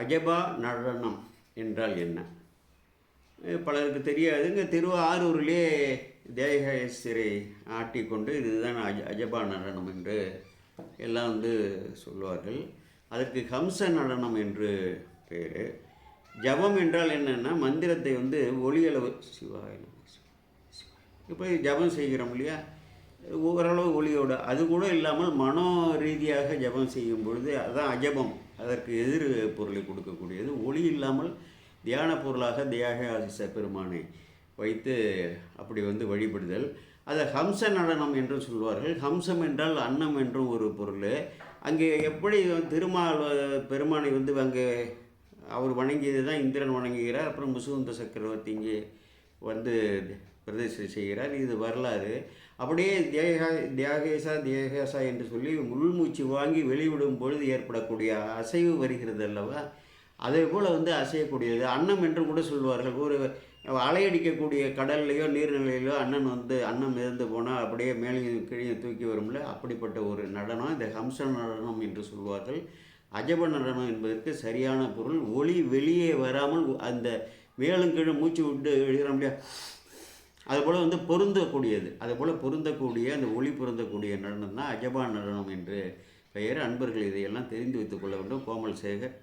அஜபா நடனம் என்றால் என்ன? பலருக்கு தெரியாது. இங்கே திருவாரூரிலே தேகேஸ்வரி ஆட்டிக்கொண்டு இதுதான் அஜ அஜபா நடனம் என்று எல்லாம் வந்து சொல்லுவார்கள் அதற்கு ஹம்ச நடனம் என்று பேர். ஜபம் என்றால் என்னென்னா மந்திரத்தை வந்து ஒளியளவு சிவாய இப்போ ஜபம் செய்கிறோம் இல்லையா? ஓரளவு ஒளியோட. அது கூட இல்லாமல் மனோ ரீதியாக ஜபம் செய்யும் பொழுது அதுதான் அஜபம். அதற்கு எதிர் பொருளை கொடுக்கக்கூடியது. ஒளி இல்லாமல் தியான பொருளாக தியாகாசிச பெருமானை வைத்து அப்படி வந்து வழிபடுதல். அதை ஹம்ச நடனம் என்று சொல்வார்கள். ஹம்சம் என்றால் அன்னம் என்றும் ஒரு பொருள். அங்கே எப்படி திருமால் பெருமானை வந்து அங்கே அவர் வணங்கியது தான் இந்திரன் வணங்குகிறார். அப்புறம் முசுகுந்த சக்கரவர்த்தி இங்கே வந்து பிரதிஷ்டை செய்கிறார். இது வரலாறு. அப்படியே தேகா தியாகேசா தியாகேசா என்று சொல்லி உள்மூச்சு வாங்கி வெளிவிடும் பொழுது ஏற்படக்கூடிய அசைவு வருகிறது அல்லவா? அதே போல் வந்து அசையக்கூடியது. அன்னம் என்று கூட சொல்வார்கள். ஒரு அலையடிக்கக்கூடிய கடல்லையோ நீர்நிலையிலோ அண்ணன் வந்து அன்னம் மிதந்து போனால் அப்படியே மேலேயும் கீழே தூக்கி வரும்ல? அப்படிப்பட்ட ஒரு நடனம். இந்த ஹம்ச நடனம் என்று சொல்வார்கள். அஜப நடனம் என்பதற்கு சரியான பொருள். ஒளி வெளியே வராமல் அந்த மேலும் கீழே மூச்சு விட்டு எழுகிறோம் இல்லையா அதுபோல் வந்து பொருந்தக்கூடியது. அதுபோல் பொருந்தக்கூடிய அந்த ஒளி பொருந்தக்கூடிய நடனம் தான் அஜபா நடனம் என்று பெயர். அன்பர்கள் இதையெல்லாம் தெரிந்து வைத்துக் கொள்ள வேண்டும். கோமல் சேகர்.